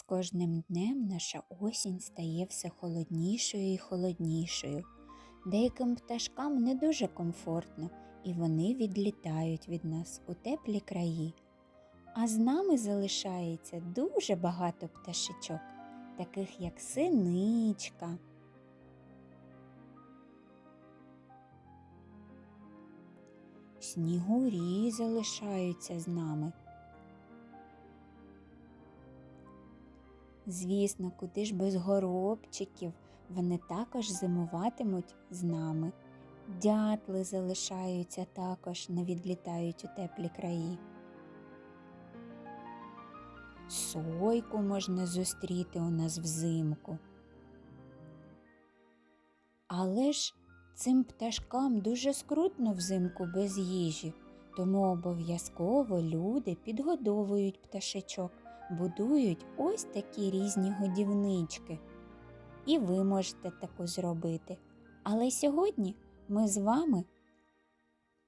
З кожним днем наша осінь стає все холоднішою і холоднішою. Деяким пташкам не дуже комфортно, і вони відлітають від нас у теплі краї. А з нами залишається дуже багато пташечок, таких як синичка. Снігурі залишаються з нами. Звісно, куди ж без горобчиків, вони також зимуватимуть з нами. Дятли залишаються також, не відлітають у теплі краї. Сойку можна зустріти у нас взимку. Але ж цим пташкам дуже скрутно взимку без їжі, тому обов'язково люди підгодовують пташечок будують ось такі різні годівнички. І ви можете таку зробити. Але сьогодні ми з вами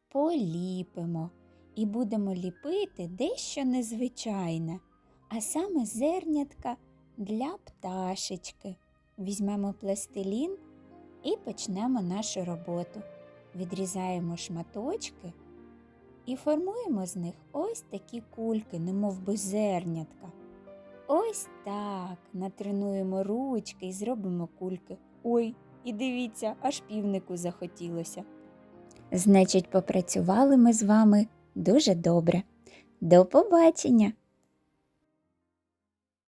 поліпимо і будемо ліпити дещо незвичайне, а саме зернятка для пташечки. Візьмемо пластилін і почнемо нашу роботу. Відрізаємо шматочки і формуємо з них ось такі кульки, немов би зернятка. Ось так натренуємо ручки і зробимо кульки. Ой, і дивіться, аж півнику захотілося. Значить, попрацювали ми з вами дуже добре. До побачення!